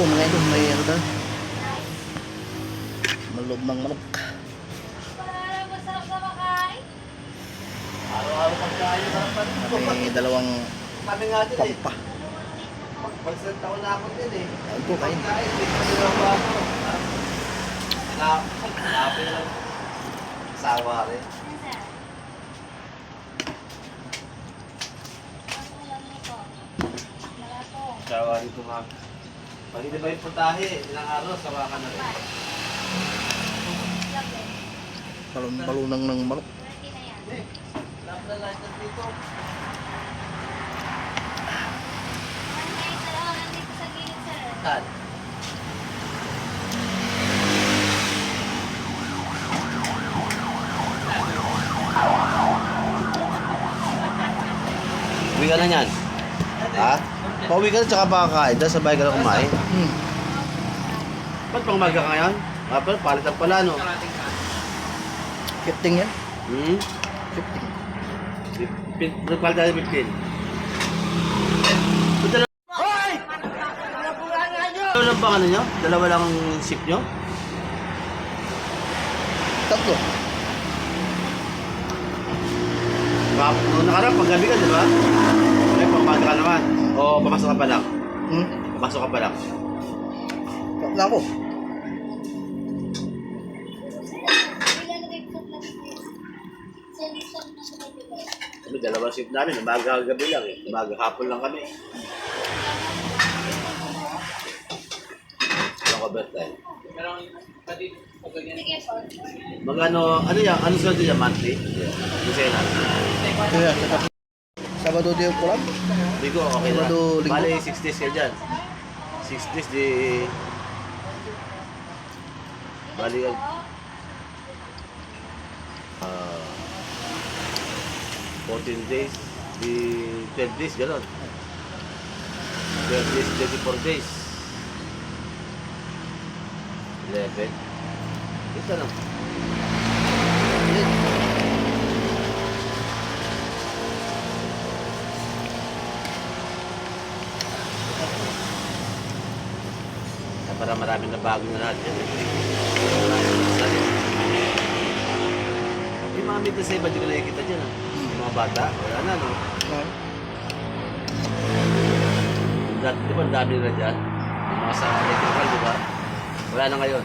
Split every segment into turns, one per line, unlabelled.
po mga idol, may ano daw. Malob ng manok. May dalawang
eh.
pampa.
Pag-isang taon na ako din eh.
Ayun po kain.
Pagkain, hindi pa ginawa ako. Hanap, hanapin lang. Sawa rin. Sawa rin nga. Pag hindi ba yung putahe, ilang araw, sawa ka na rin.
Palun palunang ng manok.
Ready na
lahat dito.
Ang ngayon, dalawa nandito sa gilid, sir.
Tan. Uwi ka na yan. Ha? Pauwi ka na tsaka baka kain. Dahil sabay ka na kumain.
Hmm.
Ba't pang maga ka ngayon? Ah, pero palitan pala, no?
Shifting yan.
Hmm?
Shifting.
Nagpalitan tayo 15. Ba't dalawa? Dalawa lang bang ano nyo? Dalawa lang ang ship nyo?
Tatlo.
Baka, nung nakarap, paggabi ka, di ba? Pamaga ka naman. O, papasok ka pa lang.
Hmm.
Papasok ka pa lang.
Ilalagay ko sa sa.
Kami, dalawang ship namin. Umaga gabi lang eh. Umaga hapon lang kami. Walang overtime.
Sige po.
Magano, ano yan? Ano sila yan? Monthly? Kasi na.
Kaya, saka Sabado di ko lang.
Ko, okay na.
Sabado, linggo.
Bale, 6 days ka dyan. 6 days di... Bali, ah 14 days, di 12 days, gano'n. 12 days, 24 days. 11. Ito lang. Para marami na bago na yan. Yung mga mita sa iba, di ko nakikita dyan. ah. Yung mga bata, wala na, no? Dati, di ba, ang dami na dyan? Yung mga sa electrical, di ba? Wala na ngayon.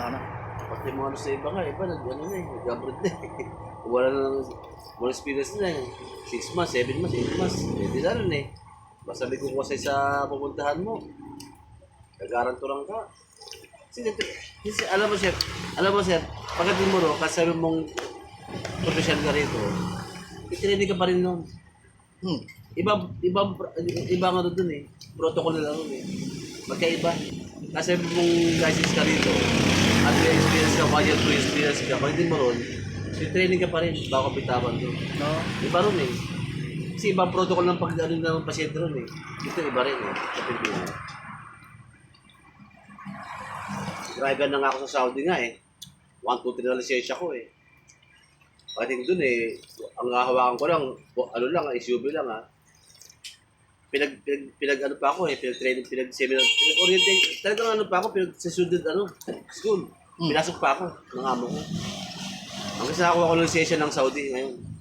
Ano?
Pati mga ano sa iba nga, iba, nag, ano na eh, nag-abroad na eh. Wala na lang, more experience na eh. 6 months, 7 months, 8 months. Pwede na rin eh. Basta may kukusay sa pupuntahan mo. Nagaranturan ka. Kasi, kasi alam mo, sir, alam mo, sir, pagdating mo ro, kasi sabi mong professional ka rito, itinindi ka pa rin nun.
Hmm.
Iba, iba, iba nga doon eh. Protocol nila doon eh. Magkaiba. Kasi mong license ka rito, at may experience ka, one year, two experience ka, pag hindi mo ron, training ka pa rin, bago bitawan doon.
No.
Iba ron eh. Kasi iba ang protocol ng pag ano ng pasyente ron eh. Dito iba rin eh, sa Pilipinas. Driver na nga ako sa Saudi nga eh. 1, 2, 3 na lisensya ko eh. Pagdating dun eh, ang hahawakan ko lang, ano lang, SUV lang ah. Pinag, pinag, pinag ano pa ako eh, pinag training, pinag seminar, pinag orienting, talagang ano pa ako, pinag sa student ano, school.
Hmm.
Pinasok pa ako ng amo ko. Hanggang sa nakuha ko ng lisensya ng Saudi ngayon.